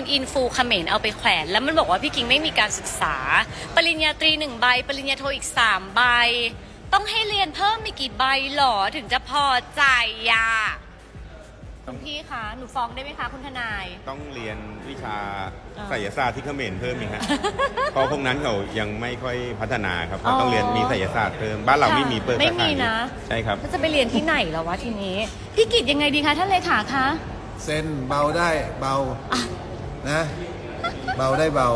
นอินฟูเขมรเอาไปแขวน แล้วมันบอกว่าพี่กิ๊งไม่มีการศึกษา ปริญญาตรีหนึ่งใบ ปริญญาโทอีกสามใบ ต้องให้เรียนเพิ่มมีกี่ใบหรอถึงจะพอใจอะคุณพี่คะ หนูฟ้องได้ไหมคะคุณทนาย ต้องเรียนวิชาอ่าไสยศาสตร์ที่เขมรเพิ่มอีกฮะเพราะพวกนั้นเขายังไม่ค่อยพัฒนาครับอ๋อเขาต้องเรียนมีไสยศาสตร์เพิ่มบ้านเราไม่มีเปิดไม่สาขามีนี้นะใช่ครับแล้วจะไปเรียนที่ไหนแล้ววะทีนี้พี่กิจยังไงดีคะท่านเลขาคะเส้นเบาได้เบาอะ นะ เบาได้เบา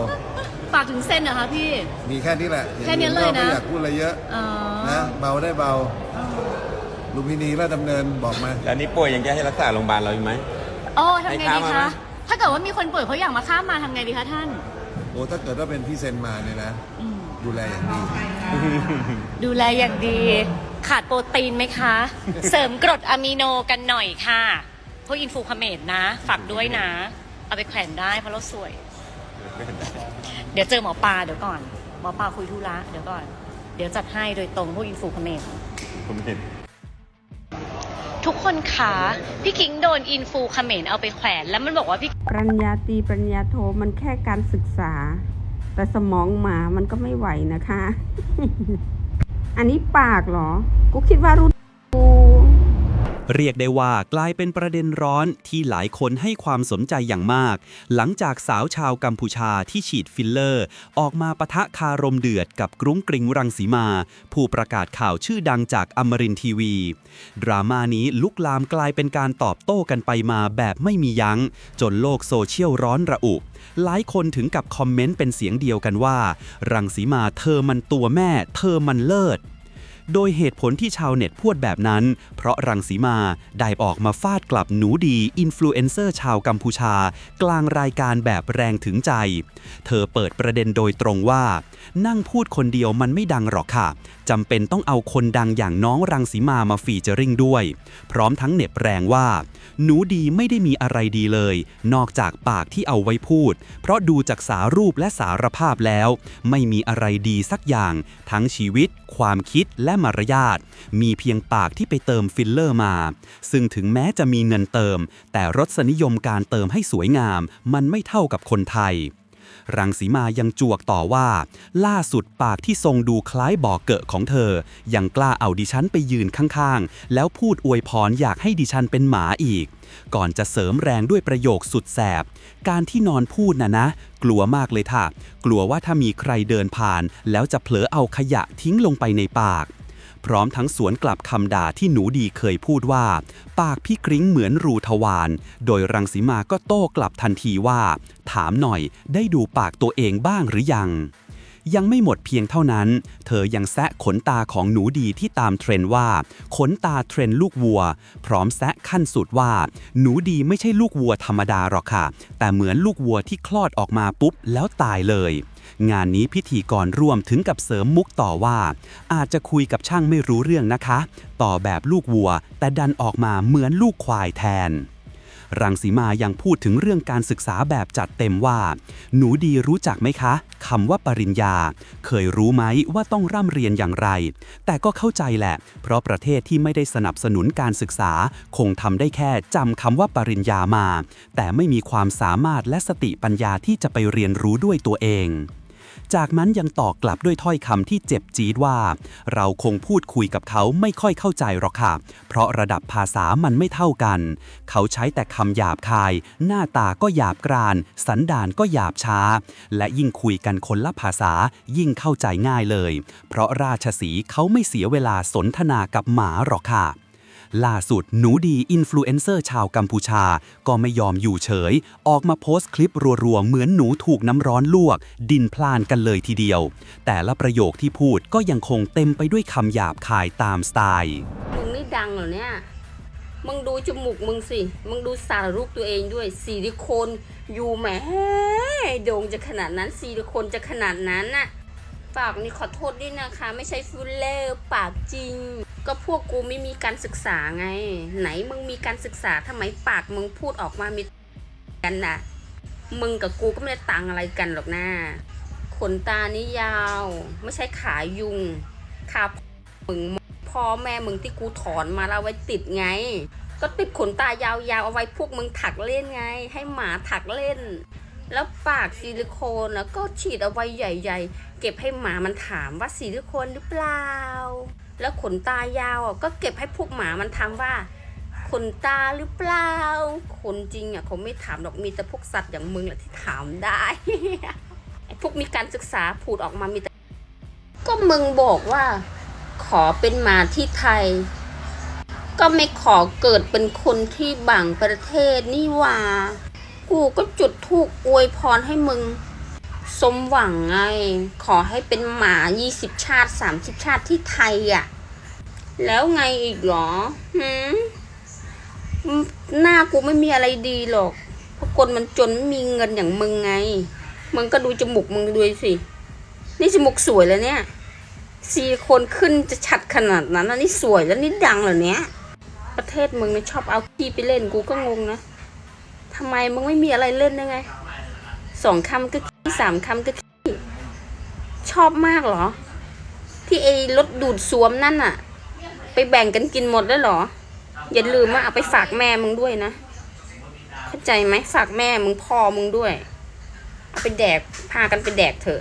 ฝากถึงเส้นเหรอคะพี่ มีแค่นี้แหละแค่นี้เลยนะ ไม่อยากพูดอะไรเยอะอ๋อนะเบาได้เบาลุมพินีและดำเนินบอกมา แล้วนี่ป่วยยังจะให้รักษาโรงพยาบาลเราอยู่ไหม โอ้ทำไงให้ข้ามดีมาไหม คะ ถ้าเกิดว่ามีคนป่วยเขาอยากมาข้ามมาทำไงดีคะท่านโอ้ถ้าเกิดว่าเป็นพี่เซนมาเนี่ยนะ อืมดูแลอย่างดี ดูแลอย่างดี ขาดโปรตีนไหมคะ เสริมกรดอะมิโนกันหน่อยค่ะพวกอินฟูคาเมดนะ ฝากด้วยนะ เอาไปแขวนได้เพราะเราสวย เดี๋ยวเจอหมอปลาเดี๋ยวก่อน หมอปลาคุยธุระเดี๋ยวก่อน เดี๋ยวจัดให้โดยตรงพวกอินฟูคาเมดผมเห็นทุกคนคะพี่คิงโดนอินฟูคาเขมนเอาไปแขวน แล้วมันบอกว่าพี่ปริญญาตรีปริญญาโทมันแค่การศึกษา แต่สมองหมามันก็ไม่ไหวนะคะ อันนี้ปากเหรอ กูคิดว่ารุ่นกู เรียกได้ว่ากลายเป็นประเด็นร้อนที่หลายคนให้ความสนใจอย่างมาก หลังจากสาวชาวกัมพูชาที่ฉีดฟิลเลอร์ ออกมาปะทะคารมเดือดกับกรุ้งกริงรังสีมา ผู้ประกาศข่าวชื่อดังจากอมรินทีวี ดราม่านี้ลุกลามกลายเป็นการตอบโต้กันไปมาแบบไม่มียัง้ง จนโลกโซเชียลร้อนระอุ หลายคนถึงกับคอมเมนต์เป็นเสียงเดียวกันว่า รังสีมาเธอมันตัวแม่ เธอมันเลิศ โดยเหตุผลที่ชาวเน็ตพูดแบบนั้น เพราะรังสีมาได้ออกมาฟาดกลับหนูดีอินฟลูเอนเซอร์ชาวกัมพูชา กลางรายการแบบแรงถึงใจ เธอเปิดประเด็นโดยตรงว่า นั่งพูดคนเดียวมันไม่ดังหรอกค่ะจำเป็นต้องเอาคนดังอย่างน้องรังสีมามาฟีเจอริงด้วย พร้อมทั้งเน็บแรงว่า หนูดีไม่ได้มีอะไรดีเลย นอกจากปากที่เอาไว้พูด เพราะดูจากสารูปและสารภาพแล้ว ไม่มีอะไรดีสักอย่าง ทั้งชีวิต ความคิดและมารยาทมีเพียงปากที่ไปเติมฟิลเลอร์มา ซึ่งถึงแม้จะมีเงินเติม แต่รสนิยมการเติมให้สวยงาม มันไม่เท่ากับคนไทย รังสีมายังจวกต่อว่า ล่าสุดปากที่ทรงดูคล้ายบ่อเกอะของเธอ ยังกล้าเอาดิฉันไปยืนข้างๆ แล้วพูดอวยพรอยากให้ดิฉันเป็นหมาอีก ก่อนจะเสริมแรงด้วยประโยคสุดแสบ การที่นอนพูดนะนะ กลัวมากเลยค่ะ กลัวว่าถ้ามีใครเดินผ่าน แล้วจะเผลอเอาขยะทิ้งลงไปในปาก พร้อมทั้งสวนกลับคำด่าที่หนูดีเคยพูดว่า ปากพี่กริ้งเหมือนรูทวารโดยรังสีมาก็โต้กลับทันทีว่า ถามหน่อยได้ดูปากตัวเองบ้างหรือยัง ยังไม่หมดเพียงเท่านั้น เธอยังแซะขนตาของหนูดีที่ตามเทรนว่า ขนตาเทรนลูกวัว พร้อมแซะขั้นสุดว่า หนูดีไม่ใช่ลูกวัวธรรมดาหรอกค่ะ แต่เหมือนลูกวัวที่คลอดออกมาปุ๊บแล้วตายเลย งานนี้พิธีกรร่วมถึงกับเสริมมุกต่อว่า อาจจะคุยกับช่างไม่รู้เรื่องนะคะ ต่อแบบลูกวัว แต่ดันออกมาเหมือนลูกควายแทน รังสีมายังพูดถึงเรื่องการศึกษาแบบจัดเต็มว่า หนูดีรู้จักไหมคะคำว่าปริญญา เคยรู้ไหมว่าต้องร่ำเรียนอย่างไร แต่ก็เข้าใจแหละ เพราะประเทศที่ไม่ได้สนับสนุนการศึกษา คงทำได้แค่จำคำว่าปริญญามา แต่ไม่มีความสามารถและสติปัญญาที่จะไปเรียนรู้ด้วยตัวเอง จากนั้นยังตอบกลับด้วยถ้อยคำที่เจ็บจี๊ดว่า เราคงพูดคุยกับเขาไม่ค่อยเข้าใจหรอกค่ะ เพราะระดับภาษามันไม่เท่ากัน เขาใช้แต่คำหยาบคาย หน้าตาก็หยาบกราน สันดานก็หยาบช้า และยิ่งคุยกันคนละภาษายิ่งเข้าใจง่ายเลย เพราะราชสีเขาไม่เสียเวลาสนทนากับหมาหรอกค่ะ ล่าสุดหนูดีอินฟลูเอนเซอร์ชาวกัมพูชา ก็ไม่ยอมอยู่เฉย ออกมาโพสต์คลิปรัวๆ เหมือนหนูถูกน้ำร้อนลวก ดินพลานกันเลยทีเดียว แต่ละประโยคที่พูดก็ยังคงเต็มไปด้วยคำหยาบคายตามสไตล์มึงนี่ดังเหรอเนี่ยมึงดูจมูกมึงสิ มึงดูสารรูปตัวเองด้วยซิลิโคนอยู่แหมโด่งจะขนาดนั้นซิลิโคนจะขนาดนั้นน่ะปากนี่ขอโทษด้วยนะคะ ไม่ใช่ฟิลเลอร์ปากจริง ก็พวกกูไม่มีการศึกษาไง ไหนมึงมีการศึกษาทำไมปากมึงพูดออกมามีกันนะมึงกับกูก็ไม่ได้ตังอะไรกันหรอกนะขนตานี่ยาว ไม่ใช่ขายุงขามึงพ่อแม่มึงที่กูถอนมาแล้วเอาไว้ติดไง ก็ติดขนตายาวๆเอาไว้พวกมึงถักเล่นไง ให้หมาถักเล่น แล้วปากซิลิโคนแล้วก็ฉีดเอาไว้ใหญ่ ๆ เก็บให้หมามันถามว่าซิลิโคนหรือเปล่า แล้วขนตายาวอะก็เก็บให้พวกหมามันถามว่า ขนตาหรือเปล่า คนจริงอะเขาไม่ถามหรอกมีแต่พวกสัตว์อย่างมึงแหละที่ถามได้ไอ้พวกมีการศึกษาพูดออกมามีแต่ ก็มึงบอกว่า ขอเป็นหมาที่ไทย ก็ไม่ขอเกิดเป็นคนที่บางประเทศนี่ว่า กูก็จุดทูกอวยพรให้มึง สมหวังไง ขอให้เป็นหมา20ชาติ30ชาติที่ไทยอะ่ะ แล้วไงอีกหรอหืมหน้ากูไม่มีอะไรดีหรอก เพราะคนมันจนไม่มีเงินอย่างมึงไง มึงก็ดูจมูกมึงดูสิ นี่จมูกสวยแล้วเนี่ย ซีลิโคนขึ้นจะชัดขนาดนั้นนะนี่สวยแล้วนี่ดังเหรอเนี้ย ประเทศมึงเนี่ยชอบเอาขี้ไปเล่นกูก็งงนะทำไมมึงไม่มีอะไรเล่นได้ไง สองคำก็ สามคำก็ชอบมากเหรอ ที่ไอ้รถดูดซวมนั่นน่ะไปแบ่งกันกินหมดแล้วเหรอ อย่าลืมว่าเอาไปฝากแม่มึงด้วยนะ เข้าใจไหมฝากแม่มึงพ่อมึงด้วย เอาไปแดกพากันไปแดกเถอะ